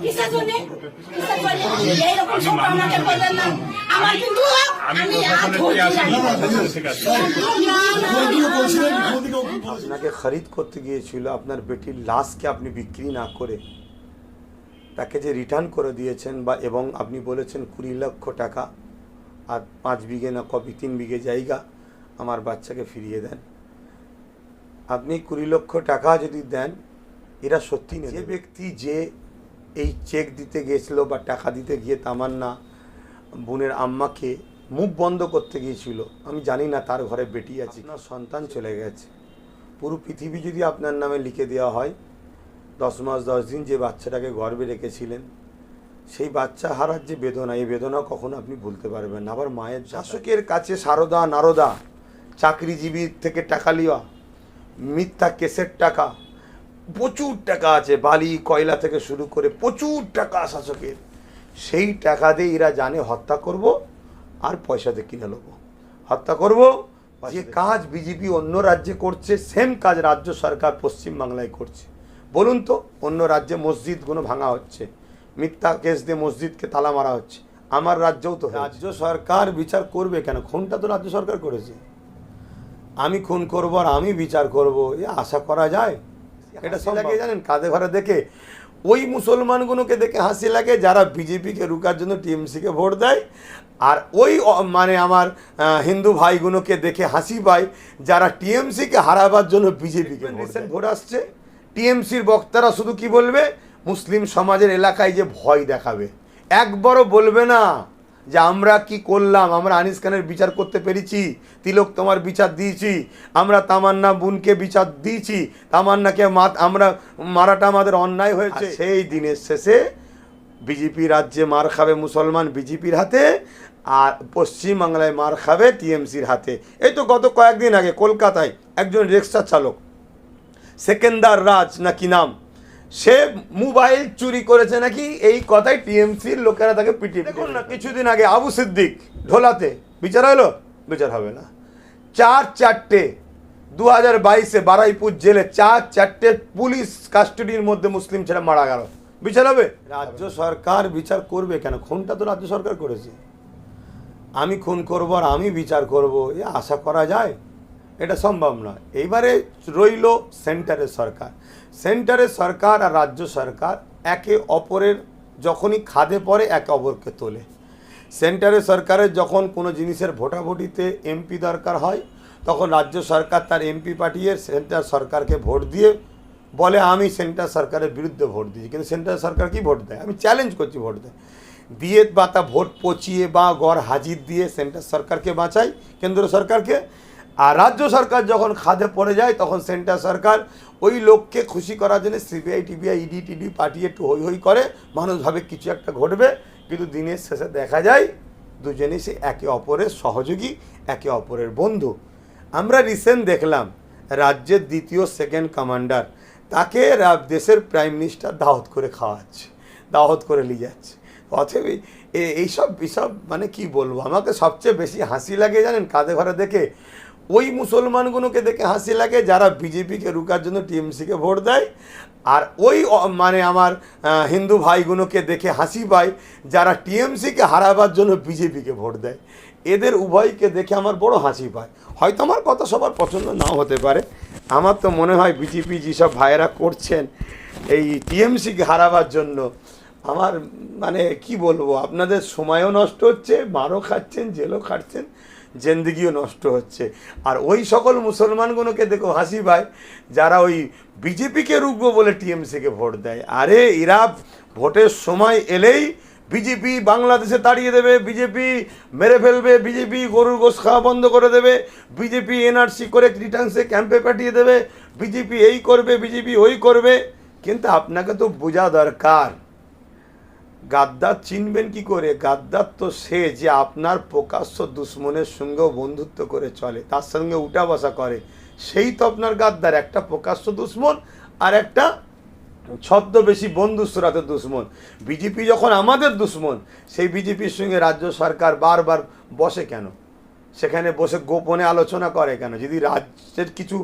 কিসের জন্য? কিসের জন্য? এইরকম ছোট আমাকে বললেন না। আমার কিন্তু আমি আর ধরছি না। না, না, না। আপনাকে খরিদ করতে গিয়েছিল আপনার বেটির লাশকে আপনি বিক্রি না করে। তাকে যে রিটার্ন করে দিয়েছেন বা এবং আপনি বলেছেন কুড়ি লক্ষ টাকা আর পাঁচ বিঘে না কবি তিন বিঘে জায়গা আমার বাচ্চাকে ফিরিয়ে দেন। আপনি কুড়ি লক্ষ টাকা যদি দেন এরা সত্যি নেই যে ব্যক্তি যে এই চেক দিতে গিয়েছিল বা টাকা দিতে গিয়ে তামান্না বোনের আম্মাকে মুখ বন্ধ করতে গিয়েছিল। আমি জানি না তার ঘরে বেটি আছে না সন্তান চলে গেছে। পুরো পৃথিবী যদি আপনার নামে লিখে দেওয়া হয় দশ মাস দশ দিন যে বাচ্চাটাকে গর্বে রেখেছিলেন সেই বাচ্চা হারার যে বেদনা এই বেদনা কখনো আপনি ভুলতে পারবেন না। আবার মায়ের শাসকের কাছে সারদা নারদা চাকরিজীবীর থেকে টাকা লিওয়া মিথ্যা কেসের টাকা প্রচুর টাকা আছে বালি কয়লা থেকে শুরু করে প্রচুর টাকা শাসকের। সেই টাকা দিয়ে এরা জানে হত্যা করব আর পয়সাতে কিনে নেব। হত্যা করব যে কাজ বিজেপি অন্য রাজ্যে করছে সেম কাজ রাজ্য সরকার পশ্চিম বাংলায় করছে। বলুন তো অন্য রাজ্যে মসজিদগুলো ভাঙা হচ্ছে মিথ্যা কেস দিয়ে মসজিদকে তালা মারা হচ্ছে আমার রাজ্যেও তো রাজ্য সরকার বিচার করবে কেন? খুনটা তো রাজ্য সরকার করেছে। আমি খুন করব আর আমি বিচার করব এ আশা করা যায়? এটা লাগে জানেন? কাঁধে ঘরে দেখে ওই মুসলমানগুলোকে দেখে হাসি লাগে যারা বিজেপিকে রুকার জন্য টিএমসিকে ভোট দেয় আর ওই মানে আমার হিন্দু ভাইগুলোকে দেখে হাসি পায় যারা টিএমসিকে হারাবার জন্য বিজেপিকে রিসেন্ট ভোট আসছে। টিএমসির বক্তারা শুধু কি বলবে? মুসলিম সমাজের এলাকায় যে ভয় দেখাবে। একবারও বলবে না। যে আমরা কি করলাম? আমরা আনিস খানের বিচার করতে পেরেছি। তিলক তোমার বিচার দিয়েছি। আমরা তামান্না বুনকে বিচার দিয়েছি। তামান্নাকে মাত আমরা মারাটা আমাদের অন্যায় হয়েছে। সেই দিনের শেষে বিজেপি রাজ্যে মার খাবে মুসলমান বিজেপির হাতে আর পশ্চিম বাংলায় মার খাবে টিএমসির হাতে। এই তো গত কয়েকদিন আগে কলকাতায় একজন রিক্সা চালক, সেকেন্দার রাজ না কি নাম? সে মোবাইল চুরি করেছে নাকি? এই কথাই টিএমসির লোকেরা তাকে পিটিয়ে দেখুন না কিছুদিন আগে আবু সিদ্দিক ঢোলাতে বিচার হলো? বিচার হবে না। চার চারটে দু হাজার বাইশে বারাইপুর জেলে চার চারটে পুলিশ কাস্টাডির মধ্যে মুসলিম ছেলে মারা গেল। বিচার হবে? রাজ্য সরকার বিচার করবে কেন? খুনটা তো রাজ্য সরকার করেছে। আমি খুন করব আর আমি বিচার করব এ আশা করা যায়? এটা সম্ভব নয়। এইবারে রইল সেন্টারের সরকার। সেন্টারের সরকার আর রাজ্য সরকার একে অপরের যখনই খাদে পড়ে, একে অপরকে তোলে। সেন্টারের সরকারের যখন কোনো জিনিসের ভোটাভুটিতে এমপি দরকার হয়, তখন রাজ্য সরকার তার এমপি পাঠিয়ে সেন্টার সরকারকে ভোট দিয়ে বলে, আমি সেন্টার সরকারের বিরুদ্ধে ভোট দিয়েছি। কিন্তু সেন্টার সরকার কি ভোট দেয়? আমি চ্যালেঞ্জ করছি ভোট দেয়। দিয়ে বা তা ভোট পচিয়ে বা গড় হাজির দিয়ে সেন্টার সরকারকে বাঁচাই, কেন্দ্র সরকারকে। আর রাজ্য সরকার যখন খাদে পড়ে যায়, তখন সেন্টার সরকার ওই লোককে খুশি করার জন্য সিবিআই, টিবিআই, ইডি, টিডি পাঠিয়ে একটু হই হই করে মানুষ ভাবে কিছু একটা ঘটবে। কিন্তু দিনের শেষে দেখা যায়, দুজনেই সে একে অপরের সহযোগী, একে অপরের বন্ধু। আমরা রিসেন্ট দেখলাম, রাজ্যের দ্বিতীয় সেকেন্ড কমান্ডার তাকে দেশের প্রাইম মিনিস্টার দাওয়াত করে খাওয়াচ্ছে, দাওয়াত করে নিয়ে যাচ্ছে। এ- এইসব এইসব মানে কি বলব? আমাকে সবচেয়ে বেশি হাসি লাগে জানেন, কাঁধে ঘরে দেখে। ওই মুসলমানগুলোকে দেখে হাসি লাগে, যারা বিজেপিকে রুকার জন্য টিএমসিকে ভোট দেয়। আর ওই মানে আমার হিন্দু ভাইগুলোকে দেখে হাসি পায়, যারা টিএমসিকে হারাবার জন্য বিজেপিকে ভোট দেয়। এদের উভয়কে দেখে আমার বড় হাসি পায়। হয়তো আমার কথা সবার পছন্দ নাও হতে পারে। আমার তো মনে হয় বিজেপি যেসব ভাইয়েরা করছেন, এই টিএমসিকে হারাবার জন্য আমার মানে কি বলব, আপনাদের সময়ও নষ্ট হচ্ছে, মারও খাচ্ছেন, জেলও খাচ্ছেন জেন্দিগিও নষ্ট হচ্ছে। আর ওই সকল মুসলমানগুলোকে দেখো, হাসি ভাই, যারা ওই বিজেপিকে রুখবো বলে টিএমসিকে ভোট দেয়। আরে এরা ভোটের সময় এলেই বিজেপি বাংলাদেশে তাড়িয়ে দেবে, বিজেপি মেরে ফেলবে, বিজেপি গরুর গোস খাওয়া বন্ধ করে দেবে, বিজেপি এনআরসি করে রিটার্নসে ক্যাম্পে পাঠিয়ে দেবে, বিজেপি এই করবে, বিজেপি ওই করবে। কিন্তু আপনাকে তো বোঝা দরকার গাদ্দার চিনবেন কি করে? গাদ্দার তো সে যে আপনার প্রকাশ্য দুশ্মনের সঙ্গেও বন্ধুত্ব করে চলে, তার সঙ্গে উঠা বসা করে, সেই তো আপনার গাদ্দার। একটা প্রকাশ্য দুশ্মন আর একটা ছদ্মবেশী বন্ধু সুরাতের দুশ্মন। বিজেপি যখন আমাদের দুশ্মন, সেই বিজেপির সঙ্গে রাজ্য সরকার বারবার বসে কেন? সেখানে বসে গোপনে আলোচনা করে কেন? যদি রাজ্যের কিছু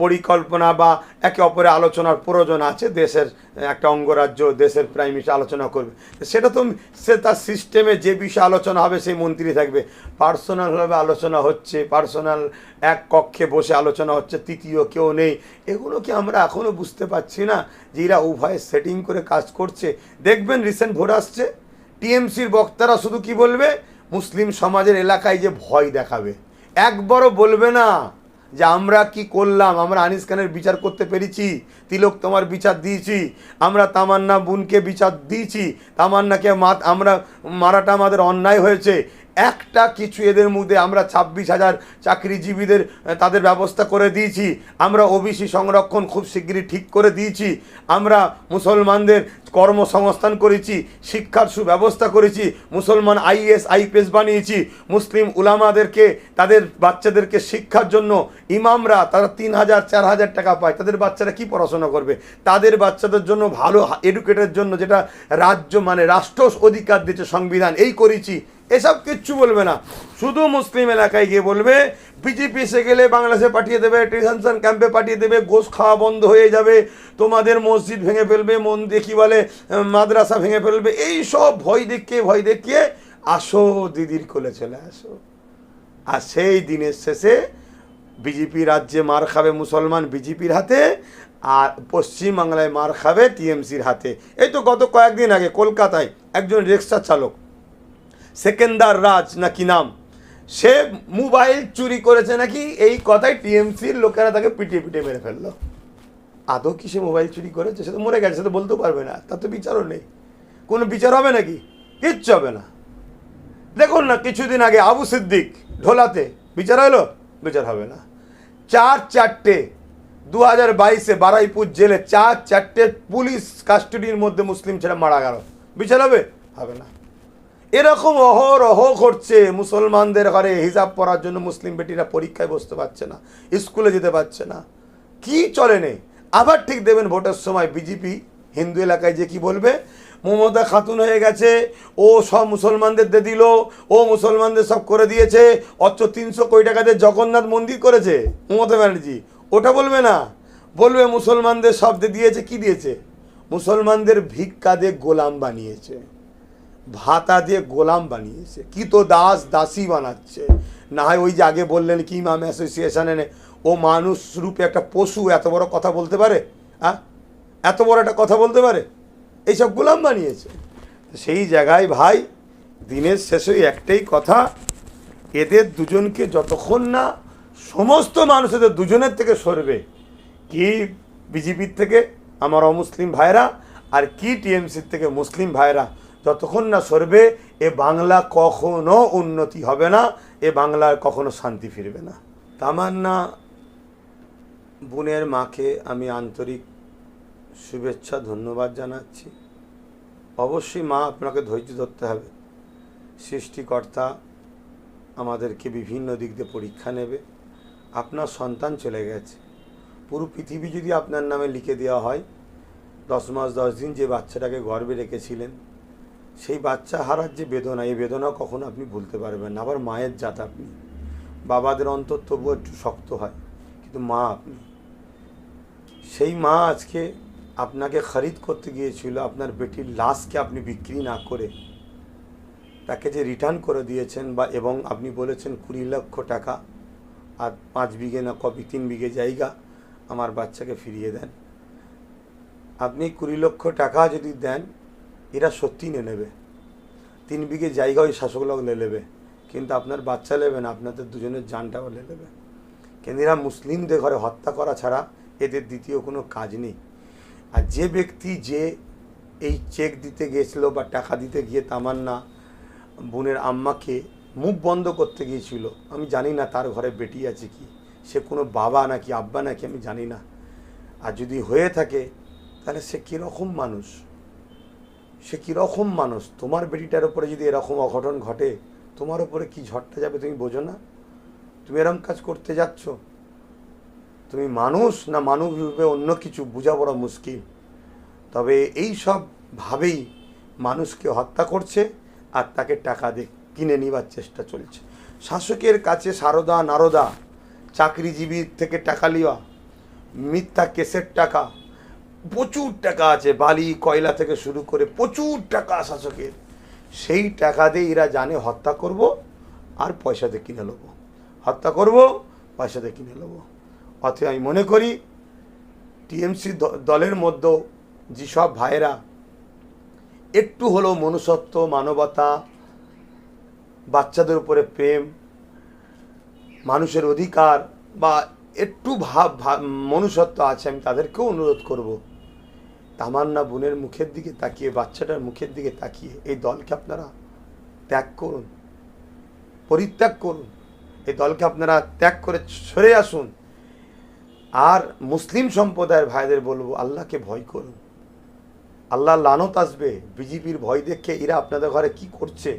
পরিকল্পনা বা একে অপরে আলোচনার প্রয়োজন আছে, দেশের একটা অঙ্গরাজ্য, দেশের প্রাইম মিনিস্টার আলোচনা করবে। সেটা তো সে তার সিস্টেমে যে বিষয়ে আলোচনা হবে, সেই মন্ত্রী থাকবে। পার্সোনালভাবে আলোচনা হচ্ছে পার্সোনাল এক কক্ষে বসে আলোচনা হচ্ছে, তৃতীয় কেউ নেই। এগুলো কি আমরা এখনও বুঝতে পারছি না যে এরা উভয়ে সেটিং করে কাজ করছে? দেখবেন রিসেন্ট ভোট আসছে। টিএমসির বক্তারা শুধু কি বলবে? মুসলিম সমাজের এলাকায় যে ভয় দেখাবে। একবারও বলবে না যে, আমরা কি করলাম? আমরা আনিস খানের বিচার করতে পেরেছি। তিলক তোমার বিচার দিয়েছি। আমরা তামান্না বোনকে বিচার দিয়েছি। তামান্নাকে মাত, আমরা, মারাটা আমাদের অন্যায় হয়েছে। একটা কিছু এদের মধ্যে আমরা ছাব্বিশ হাজার চাকরিজীবীদের তাদের ব্যবস্থা করে দিয়েছি। আমরা ওবিসি সংরক্ষণ খুব শীঘ্রই ঠিক করে দিয়েছি। আমরা মুসলমানদের কর্মসংস্থান করেছি, শিক্ষার সুব্যবস্থা করেছি, মুসলমান আইএস, আইপিএস বানিয়েছি। মুসলিম উলামাদেরকে, তাদের বাচ্চাদেরকে শিক্ষার জন্য ইমামরা তারা তিন হাজার, চার হাজার টাকা পায়। তাদের বাচ্চারা কি পড়াশোনা করবে? তাদের বাচ্চাদের জন্য ভালো এডুকেটের জন্য যেটা রাজ্য মানে রাষ্ট্র অধিকার দিচ্ছে সংবিধান, এই করেছি। এসব কিচ্ছু বলবে না। শুধু মুসলিম এলাকায় গিয়ে বলবে বিজেপি এসে গেলে বাংলাদেশে পাঠিয়ে দেবে ডিটেনশন ক্যাম্পে পাঠিয়ে দেবে গোস খাওয়া বন্ধ হয়ে যাবে, তোমাদের মসজিদ ভেঙে ফেলবে মন্দির কী বলে মাদ্রাসা ভেঙে ফেলবে এই সব ভয় দেখিয়ে ভয় দেখিয়ে আসো, দিদির কোলে চলে আসো। আর সেই দিনের শেষে বিজেপি রাজ্যে মার খাবে মুসলমান বিজেপির হাতে, আর পশ্চিমবাংলায় মার খাবে টিএমসির হাতে। এই তো গত কয়েকদিন আগে কলকাতায় একজন রিক্সা চালক সেকেন্দার রাজ নাকি নাম? সে মোবাইল চুরি করেছে নাকি? এই কথাই টিএমসির লোকেরা তাকে পিটিয়ে পিটিয়ে মেরে ফেলল। আদৌ কি সে মোবাইল চুরি করেছে? সে তো মরে গেছে, সে তো বলতেও পারবে না। তার তো বিচারও নেই। কোনো বিচার হবে নাকি? কিচ্ছু হবে না। দেখুন না, কিছুদিন আগে আবু সিদ্দিক ঢোলাতে বিচার হলো? বিচার হবে না। চার চারটে দু হাজার বাইশে বারাইপুর জেলে চার চারটে পুলিশ কাস্টাডির মধ্যে মুসলিম ছেলে মারা গেল। বিচার হবে? হবে না। এরকম অহরহ ঘটছে মুসলমানদের ঘরে হিসাব পড়ার জন্য মুসলিম বেটিরা পরীক্ষায় বসতে পারছে না, স্কুলে যেতে পারছে না। কি চলে নেই? আবার ঠিক দেবেন ভোটের সময় বিজেপি হিন্দু এলাকায় যে কি বলবে? মমতা খাতুন হয়ে গেছে, ও সব মুসলমানদের দিয়ে দিল, ও মুসলমানদের সব করে দিয়েছে, অথচ তিনশো কোটি টাকাতে জগন্নাথ মন্দির করেছে মমতা ব্যানার্জি। ওটা বলবে না। বলবে মুসলমানদের সব দিয়ে দিয়েছে, কি দিয়েছে? মুসলমানদের ভিক্ষা দিয়ে গোলাম বানিয়েছে। ভাতা দিয়ে গোলাম বানিয়েছে। কি তো দাস দাসী বানাচ্ছে। না হয় ওই যে আগে বললেন কি ইমাম অ্যাসোসিয়েশনে ও মানুষ রূপে একটা পশু, এত বড় কথা বলতে পারে? হ্যাঁ এত বড় একটা কথা বলতে পারে? এইসব গোলাম বানিয়েছে। সেই জায়গায় ভাই, দিনের শেষে একটাই কথা, এদের দুজনকে যতক্ষণ না সমস্ত মানুষ এদের দুজনের থেকে সরবে, কি বিজেপির থেকে, আমার অমুসলিম ভাইরা, আর কি টিএমসির থেকে মুসলিম ভাইরা যতক্ষণ না সরবে, এ বাংলা কখনো উন্নতি হবে না, এ বাংলার কখনো শান্তি ফিরবে না। তামান্না, বোনের মাকে আমি আন্তরিক শুভেচ্ছা, ধন্যবাদ জানাচ্ছি। অবশ্যই মা আপনাকে ধৈর্য ধরতে হবে। সৃষ্টিকর্তা আমাদেরকে বিভিন্ন দিক দিয়ে পরীক্ষা নেবে। আপনার সন্তান চলে গেছে। পুরো পৃথিবী যদি আপনার নামে লিখে দেওয়া হয়, দশ মাস, দশ দিন যে বাচ্চাটাকে গর্বে রেখেছিলেন সেই বাচ্চা হারার যে বেদনা, এই বেদনা কখনো আপনি ভুলতে পারবেন না। আবার মায়ের জাত আপনি। বাবাদের অন্তর তবুও একটু শক্ত হয়, কিন্তু মা আপনি। সেই মা আজকে আপনাকে খরিদ করতে গিয়েছিল, আপনার বেটির লাশকে আপনি বিক্রি না করে। তাকে যে রিটার্ন করে দিয়েছেন বা এবং আপনি বলেছেন কুড়ি লক্ষ টাকা আর পাঁচ বিঘে না কবি, তিন বিঘে জায়গা আমার বাচ্চাকে ফিরিয়ে দেন। আপনি কুড়ি লক্ষ টাকা যদি দেন এরা সত্যি নিয়ে নেবে। তিন বিঘে জায়গা ওই শাসকলোক নিয়ে নেবে। কিন্তু আপনার বাচ্চা নেবে না, আপনাদের দুজনের জানটাও নেবে। এরা মুসলিমদের ঘরে হত্যা করা ছাড়া এদের দ্বিতীয় কোনো কাজ নেই। আর যে ব্যক্তি যে এই চেক দিতে গিয়েছিল বা টাকা দিতে গিয়ে তামান্না বোনের আম্মাকে মুখ বন্ধ করতে গিয়েছিল, আমি জানি না তার ঘরে বেটি আছে কি। সে কোনো বাবা নাকি আব্বা নাকি আমি জানি না। আর যদি হয়ে থাকে, তাহলে সে কীরকম মানুষ? সে কীরকম মানুষ? তোমার বেটিটার উপরে যদি এরকম অঘটন ঘটে, তোমার উপরে কি ঝড়টা যাবে তুমি বোঝো না? তুমি এরকম কাজ করতে যাচ্ছ? তুমি মানুষ না মানুষ রূপে অন্য কিছু বোঝা বড় মুশকিল? তবে এই সব ভাবেই মানুষকে হত্যা করছে আর তাকে টাকা দিয়ে কিনে নিবার চেষ্টা চলছে। শাসকের কাছে সারদা নারদা, চাকরিজীবীর থেকে টাকা লিওয়া, মিথ্যা কেসের টাকা প্রচুর টাকা আছে, বালি, কয়লা থেকে শুরু করে প্রচুর টাকা শাসকের। সেই টাকা দিয়ে এরা জানে হত্যা করব আর পয়সাতে কিনে নেব হত্যা করব, পয়সাতে কিনে নেব অতএব আমি মনে করি, টিএমসি দলের মধ্যেও যেসব ভাইয়েরা একটু হলেও মনুষ্যত্ব, মানবতা, বাচ্চাদের উপরে প্রেম, মানুষের অধিকার বা একটু ভাব- মনুষ্যত্ব আছে, আমি তাদেরকেও অনুরোধ করব। তামান্না বোনের মুখের দিকে তাকিয়ে, বাচ্চাটার মুখের দিকে তাকিয়ে, এই দলকে আপনারা ত্যাগ করুন, পরিত্যাগ করুন। এই দলকে আপনারা ত্যাগ করে সরে আসুন। আর মুসলিম সম্প্রদায়ের ভাইদের বলব, আল্লাহকে ভয় করুন। আল্লাহ লানত আসবে বিজেপির ভয় দেখে এরা আপনাদের ঘরে কি করছে।